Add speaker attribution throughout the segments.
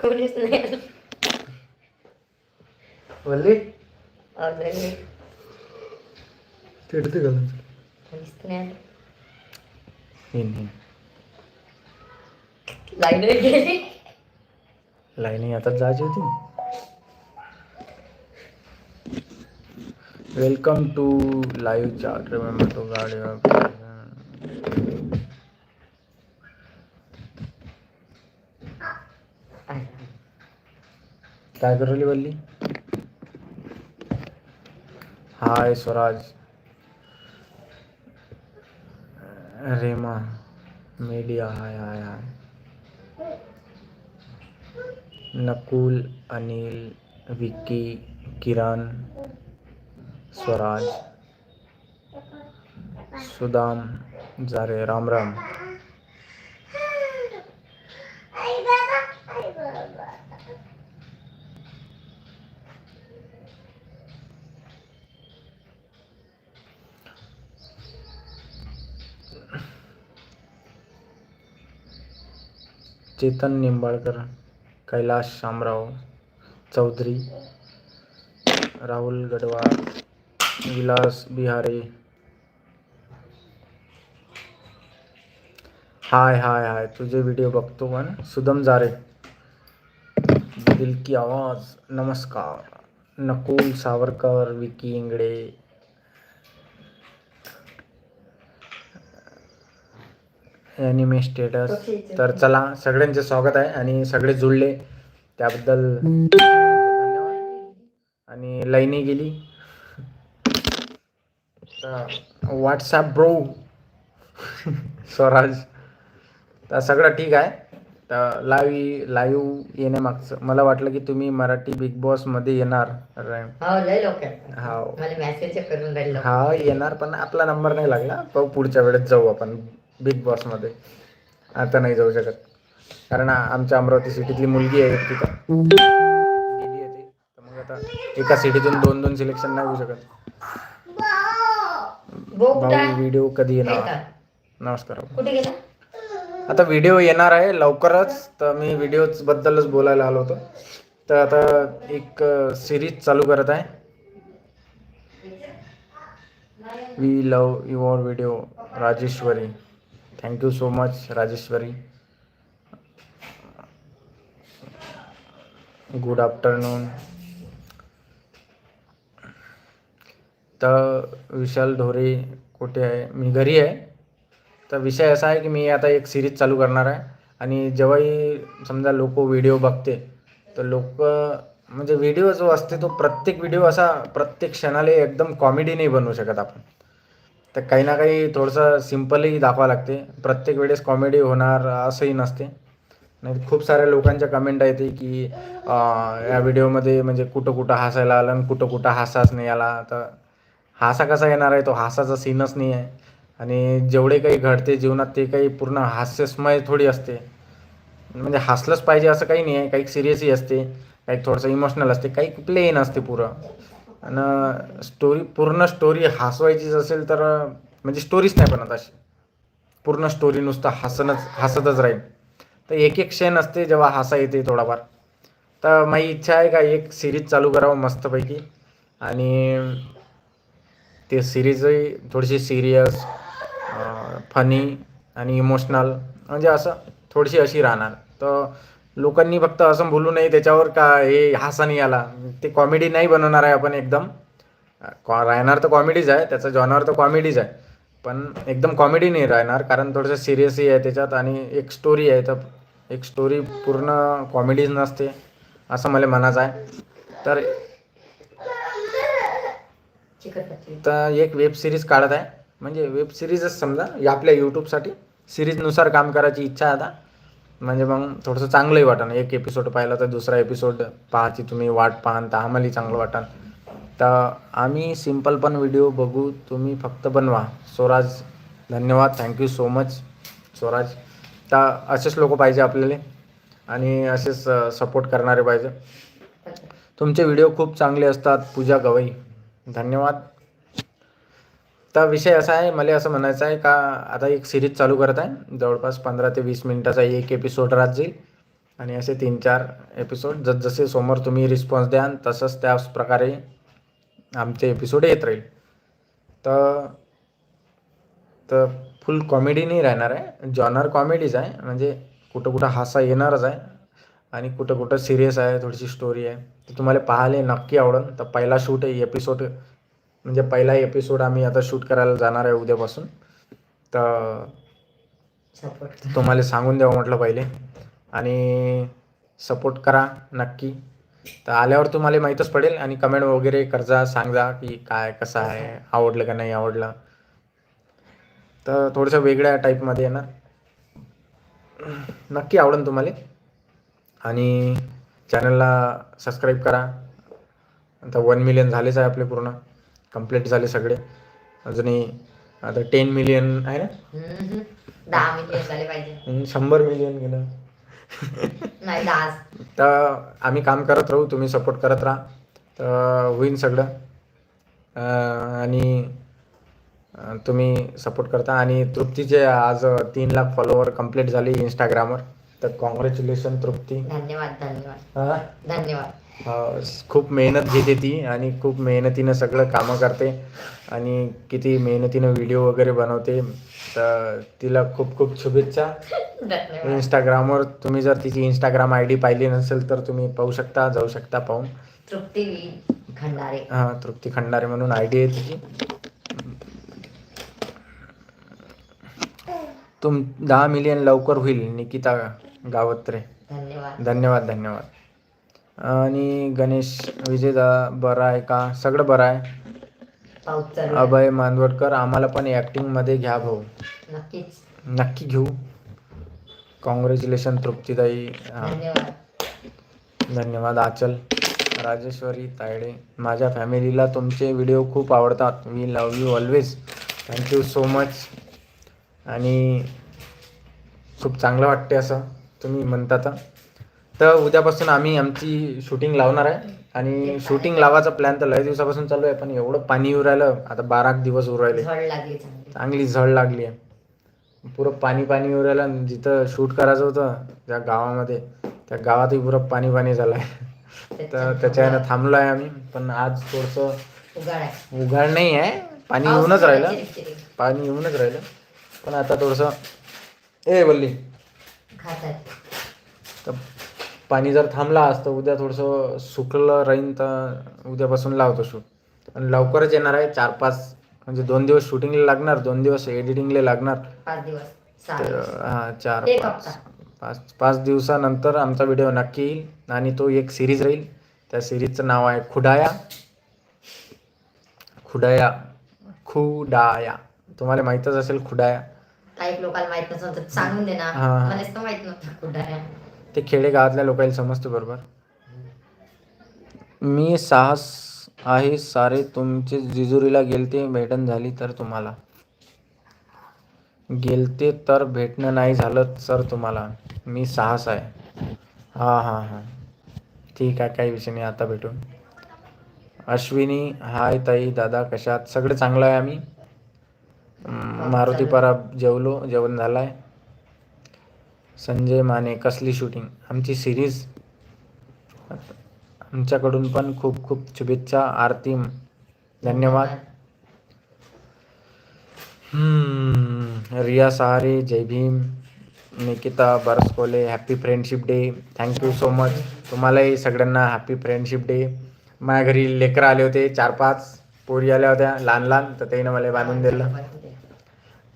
Speaker 1: कोणीच नाही आलं.
Speaker 2: वल्ली
Speaker 1: ऑलरेडी
Speaker 2: चिडते का
Speaker 1: कोणीच नाही आलं.
Speaker 2: येईन येईन
Speaker 1: लाईन गेली
Speaker 2: लाईनी आता जायची होती welcome to live chat remember to गाडी काय करवली वल्ली? Hi Swaraj. Rema media, hi hi hi. Nakul, Anil, Vicky, Kiran, Swaraj. Sudam Jare Ram Ram. Chetan Nimbalkar Kailash Shamrao Chaudhari, Rahul गडवार Vilas Bihari. हाय हाय हाय, तुझे व्हिडिओ बघतो पण सुदम जारे. दिल की आवाज़, नमस्कार. नकुल सावरकर, विकी इंगडे ॲनिमे स्टेटस तर चला सगळ्यांचे स्वागत आहे आणि सगळे जुळले. त्याबद्दल धन्यवाद. आणि लाईनी गेली. WhatsApp bro Swaraj. तर सगळं ठीक आहे. तर लाईव्ह लाईव्ह येण्यामागचं मला वाटलं की तुम्ही मराठी बिग बॉसमध्ये येणार. रे-
Speaker 1: हो. राहिलो
Speaker 2: हा येणार पण आपला नंबर नाही लागला. पुढच्या वेळेस जाऊ आपण. बिग बॉसमध्ये आता नाही जाऊ शकत. कारण आमच्या अमरावती सिटीतली मुलगी आहे तिथं. गेली आहे ती. तर मग आता एका सिटीतून दोन दोन सिलेक्शन नाही होऊ शकत.
Speaker 1: भाऊ?
Speaker 2: व्हिडिओ कधी येणार? नमस्कार. आता व्हिडिओ येणार आहे लवकरच. तर मी व्हिडिओच बद्दलच बोलायला आलो होतो. तर आता एक सिरीज चालू करत आहे. We love your video Rajeshwari. Thank you so much Rajeshwari good afternoon तर विशाल ढोरे कुठे आहे? मी घरी आहे. तर विषय असा आहे की मी आता एक सिरीज चालू करणार आहे. आणि जेव्हाही समजा लोक व्हिडिओ बघते तर लोक म्हणजे व्हिडिओ जो असते तो प्रत्येक व्हिडिओ असा प्रत्येक क्षणाला एकदम कॉमेडी नाही बनवू शकत आपण. तर काही ना काही थोडंसं सिम्पलही दाखवा लागते. प्रत्येक वेळेस कॉमेडी होणार असंही नसते. नाही खूप साऱ्या लोकांच्या कमेंट येते की या व्हिडिओमध्ये म्हणजे कुठं कुठं हसायला आलं आणि कुठं कुठं हसाच नाही आला. तर हासा कसा येणार आहे? तो हासाचा सीनच नाही आहे. आणि जेवढे काही घडते जीवनात ते काही पूर्ण हास्यस्मय थोडी असते. म्हणजे हसलंच पाहिजे असं काही नाही आहे. काही सिरियसही असते. काही थोडंसं इमोशनल असते. काही प्लेन असते पुरं. आणि स्टोरी पूर्ण स्टोरी हसवायचीच असेल तर म्हणजे स्टोरीच नाही बनत अशी. पूर्ण स्टोरी नुसतं हसणंच हसतच राहील तर एक एक क्षण असते जेव्हा हसा येते थोडाफार. तर माझी इच्छा आहे का एक सिरीज चालू करावं मस्तपैकी. आणि ते सिरीजही थोडीशी सिरियस फनी आणि इमोशनल म्हणजे असं थोडीशी अशी राहणार. तर लोकांनी फक्त असं बोलू नये त्याच्यावर का हे हासा नाही आला ते कॉमेडी नाही बनवणार आहे आपण एकदम. कॉ राहणार तर कॉमेडीच आहे त्याचा जॉनर तर कॉमेडीच आहे. पण एकदम कॉमेडी नाही राहणार कारण थोडंसं सिरियसही आहे त्याच्यात आणि एक स्टोरी आहे तर एक स्टोरी पूर्ण कॉमेडीज नसते असं मला म्हणायचं आहे. तर तर एक वेब सिरीज काढत आहे. म्हणजे वेब सिरीजच समजा या आपल्या यूट्यूबसाठी सिरीजनुसार काम करायची इच्छा आहे आता. म्हणजे मग थोडंसं चांगलंही वाटन. एक एपिसोड पाहिला तर दुसरा एपिसोड पाहायची तुम्ही वाट पाहान तर आम्हालाही चांगलं वाटन. तर आम्ही सिंपल पण व्हिडिओ बघू तुम्ही फक्त बनवा. स्वराज धन्यवाद. Thank you so much Swaraj. तर असेच लोक पाहिजे आपल्याला आणि असेच सपोर्ट करणारे पाहिजे. तुमचे व्हिडिओ खूप चांगले असतात. पूजा गवई धन्यवाद. तर विषय असा आहे मला असं म्हणायचं आहे का आता एक सिरीज चालू करत आहे. जवळपास पंधरा ते वीस मिनिटाचा एक एपिसोड राहत जाईल. आणि असे तीन चार एपिसोड जसजसे समोर तुम्ही रिस्पॉन्स द्याल तसंच त्याच प्रकारे आमचे एपिसोड येत राहील. तर तर फुल कॉमेडी नाही राहणार आहे. जॉनर कॉमेडीच आहे. म्हणजे कुठं कुठं हासा येणारच आहे. आणि कुठं कुठं सिरियस आहे थोडीशी स्टोरी आहे. तर तुम्हाला पाहायला नक्की आवडेल. तर पहिला शूट आहे एपिसोड म्हणजे पहिला एपिसोड आम्ही आता शूट करायला जाणार आहे उद्यापासून. तर तुम्हाला सांगून द्यावं म्हटलं पहिले. आणि सपोर्ट करा नक्की. तर आल्यावर तुम्हाला माहीतच पडेल आणि कमेंट वगैरे करजा सांगा की काय कसं आहे आवडलं का नाही आवडलं. तर थोडंसं वेगळ्या टाईपमध्ये येणार. नक्की आवडेल तुम्हाला. आणि चॅनलला सबस्क्राईब करा. आता वन मिलियन झालेच आहे आपले पूर्ण. कंप्लीट झाले सगळे. अजूनही आता टेन मिलियन आहे ना.
Speaker 1: दहा मिनिट झाले पाहिजे.
Speaker 2: शंभर मिलियन गेलं तर आम्ही काम करत राहू तुम्ही सपोर्ट करत राहा. तर होईन सगळं. आणि तुम्ही सपोर्ट करता. आणि तृप्तीचे आज तीन लाख फॉलोवर कंप्लीट झाले इंस्टाग्रामवर तर कॉंग्रॅच्युलेशन तृप्ती.
Speaker 1: धन्यवाद धन्यवाद. धन्यवाद.
Speaker 2: खूप मेहनत घेते ती आणि खूप मेहनतीनं सगळं कामं करते आणि किती मेहनतीनं व्हिडिओ वगैरे बनवते. तर तिला खूप खूप शुभेच्छा. इंस्टाग्रामवर तुम्ही जर तिची इंस्टाग्राम आय डी पाहिली नसेल तर तुम्ही पाहू शकता जाऊ शकता पाहून.
Speaker 1: तृप्ती खंडारे.
Speaker 2: हां तृप्ती खंडारे म्हणून आय डी आहे तिची. तुम दहा मिलियन लवकर होईल निकिता गावत्रे.
Speaker 1: धन्यवाद.
Speaker 2: धन्यवाद धन्यवाद. आणि गणेश विजयदा बरं आहे का? सगळं बरं आहे. अभय मांदवडकर आम्हाला पण ॲक्टिंगमध्ये घ्या भाऊ.
Speaker 1: नक्कीच.
Speaker 2: नक्की घेऊ. कॉंग्रॅच्युलेशन तृप्तीताई हां.
Speaker 1: धन्यवाद.
Speaker 2: धन्यवाद आचल. राजेश्वरी तायडे माझ्या फॅमिलीला तुमचे व्हिडिओ खूप आवडतात. We love you always thank you so much आणि खूप चांगलं वाटते असं तुम्ही म्हणता तर तर उद्यापासून आम्ही आमची शूटिंग लावणार आहे. आणि शूटिंग लावायचा प्लॅन तर लय दिवसापासून चालू आहे पण एवढं पाणी राहिलं आता बारा दिवस उरू राहिले.
Speaker 1: झड लागली चांगली.
Speaker 2: चांगली झड लागली आहे. पुरं पाणी पाणी राहिलं आणि जिथं शूट करायचं होतं त्या गावामध्ये त्या गावातही पुरं पाणी पाणी झालं आहे तर त्याच्यानं थांबलो आहे आम्ही पण आज थोडंसं
Speaker 1: उगाड आहे.
Speaker 2: उघाड नाही आहे. पाणी
Speaker 1: पाऊस
Speaker 2: येऊनच राहिलं. पाणी येऊनच राहिलं. पण आता थोडंसं ए बल्ली
Speaker 1: खात आहे
Speaker 2: तर पाणी जर थांबला तर उद्या थोडंसं सुकलं राहीन तर उद्यापासून लावतो शूट आणि लवकरच येणार आहे चार पाच म्हणजे दोन दिवस शूटिंगला लागणार दोन दिवस एडिटिंगला लागणार.
Speaker 1: पाच दिवस सहा
Speaker 2: तर
Speaker 1: दिवस.
Speaker 2: हा चार
Speaker 1: एक
Speaker 2: पाच
Speaker 1: हप्ता.
Speaker 2: पाच पाच दिवसानंतर आमचा व्हिडिओ नक्की येईल. आणि तो एक सिरीज राहील. त्या सिरीजचं नाव आहे खुडाया. खुडाया. खुडाया. तुम्हाला माहीतच असेल खुडाया.
Speaker 1: काही लोकांना माहीत नसेल तर सांगून दे ना.
Speaker 2: हा,
Speaker 1: माहीत नव्हतं कुठं आहे
Speaker 2: ते खेडेगावातल्या लोकांना समजते बरोबर. मी साहस आहे सारे तुमचे जिजुरीला गेलते भेटण झाली तर तुम्हाला. गेलते तर भेटणं नाही झालं सर तुम्हाला. मी साहस आहे. हां हां हां. ठीक आहे काही विषय नाही आता भेटू अश्विनी हाय ताई दादा कशात? सगळं चांगलं आहे आम्ही? हम्म, मारुती पराब जेवलो जेवण झालं आहे संजय माने कसली शूटिंग आमची सिरीज आमच्याकडून पण खूप खूप शुभेच्छा आरती धन्यवाद. Riya Sahare Jai Bhim Nikita Baraskole happy friendship day thank you so much तुम्हालाही सगळ्यांना हॅपी फ्रेंडशिप डे माझ्या घरी लेकरं आले होते चार पाच पोरी आल्या होत्या लहान लहान तर त्यानं मला बांधून दिलं.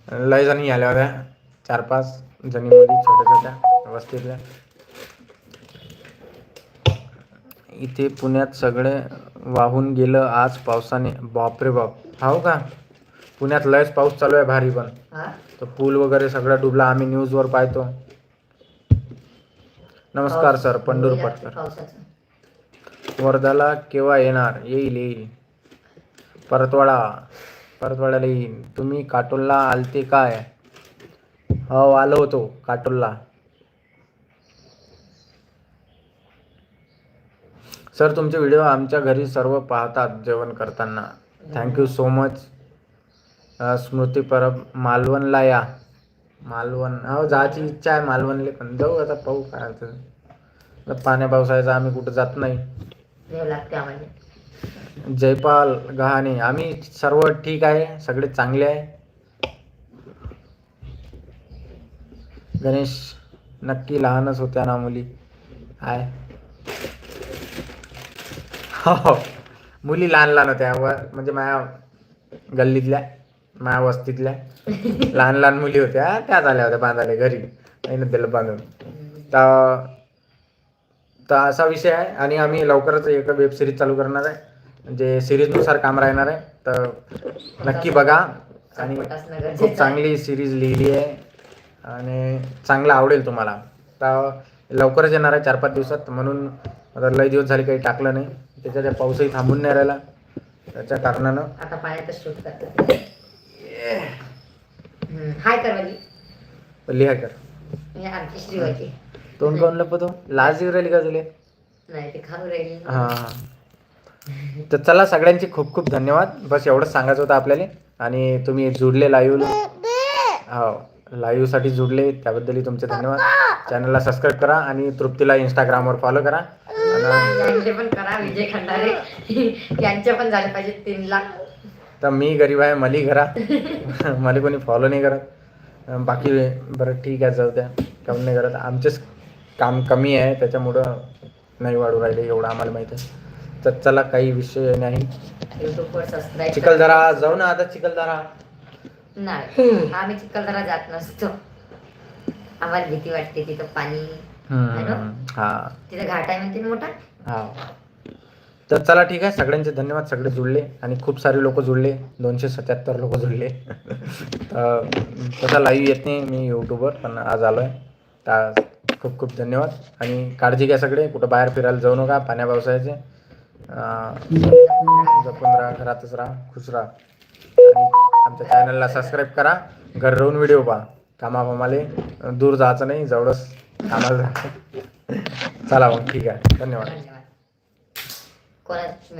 Speaker 2: लय जणी आल्या होत्या. चार पाच जणी मुली छोट्या छोट्या वस्तीतल्या इथे पुण्यात सगळे वाहून गेलं आज पावसाने. बापरे बाप. हो का? पुण्यात लयच पाऊस चालू आहे भारी पण. तर पूल वगैरे सगळं डुबला आम्ही न्यूजवर पाहतो. नमस्कार सर. पंढूर
Speaker 1: मुली
Speaker 2: पटकर.
Speaker 1: पावसाचं.
Speaker 2: वर्धाला केव्हा येणार? येईल येईल. परतवाडा. परतवाड्याला येईल. तुम्ही काटोलला आलते काय? हो आलो होतो काटोलला. सर तुमचे व्हिडिओ आमच्या घरी सर्व पाहतात जेवण करताना. Thank you so much Smriti Parab मालवणला या. मालवण हो जायची इच्छा आहे मालवणले पण जाऊ आता पाहू काय. आता पाण्या पावसाळ्याचं आम्ही कुठं जात नाही. जयपाल गहाणे आम्ही सर्व ठीक आहे सगळे चांगले आहे. गणेश नक्की लहानच होत्या ना मुली. आय हो, हो मुली लहान लहान होत्या. व म्हणजे माझ्या गल्लीतल्या माझ्या वस्तीतल्या लहान लहान मुली होत्या. त्या आल्या होत्या बांधायला घरी नाही ना दिलं बांधून. तर तर असा विषय आहे. आणि आम्ही लवकरच एक वेब सिरीज चालू करणार आहे. म्हणजे जे सिरीजनुसार काम राहणार आहे. तर नक्की बघा. आणि खूप चांगली सिरीज लिहिली आहे. आणि चांगलं आवडेल तुम्हाला. तर लवकरच येणार आहे चार पाच दिवसात म्हणून आता लय दिवस झाले काही टाकलं नाही. त्याच्या त्या पाऊसही थांबून नाही राहिला. त्याच्या कारणानं.
Speaker 1: आता पाण्यातच शूट करतात हाय करवली.
Speaker 2: लिहा कर.
Speaker 1: आमची
Speaker 2: तोंड काऊन लपतो लाज येऊ राहिली का तुले?
Speaker 1: नाही ते खाऊ राहिली.
Speaker 2: हां तर चला सगळ्यांचे खूप खूप धन्यवाद. बस एवढंच सांगायचं होतं आपल्याला. आणि तुम्ही जुडले लाईव्ह हो. लाईव्हसाठी जुडले त्याबद्दलही तुमचे धन्यवाद. चॅनलला सबस्क्राईब करा आणि तृप्तीला इंस्टाग्रामवर फॉलो करा.
Speaker 1: यांचे पण करा विजय खंडारे. यांचे पण झाले पाहिजे तीन लाख.
Speaker 2: तर मी गरीब आहे मली करा मला कोणी फॉलो नाही करत. अं, बाकी बरं ठीक आहे जाऊ द्या. काऊन नाही करत. आमचेच काम कमी आहे त्याच्यामुळं नाही वाढू राहिले एवढं आम्हाला माहीत आहे. तर चला काही विषय नाही.
Speaker 1: युट्यूबवर सबस्क्राईब
Speaker 2: चिखलदरा जाऊ ना आता चिखलदरा.
Speaker 1: नाही. आम्ही चिखलदरा जात नसतो. आम्हाला भीती वाटते तिथं पाणी.
Speaker 2: हा
Speaker 1: तिथं घाट आहे म्हणते मोठा.
Speaker 2: हा. तर चला ठीक आहे. सगळ्यांचे धन्यवाद. सगळे जुळले आणि खूप सारे लोक जुळले. दोनशे सत्याहत्तर लोक जुळले. तर तसा लाईव्ह येत नाही मी यूट्यूबवर पण आज आलो आहे तर खूप खूप धन्यवाद. आणि काळजी घ्या सगळे. कुठं बाहेर फिरायला जाऊ नका. पाण्या पावसाळ्याचे. जपून राहा. घरातच राहा. खुश राहा. आणि आमच्या चॅनलला सबस्क्राईब करा. घर राहून व्हिडिओ पहा कामाफामाले दूर जायचं नाही जवळच कामाला जा चला मग ठीक आहे. धन्यवाद.
Speaker 1: कोणाच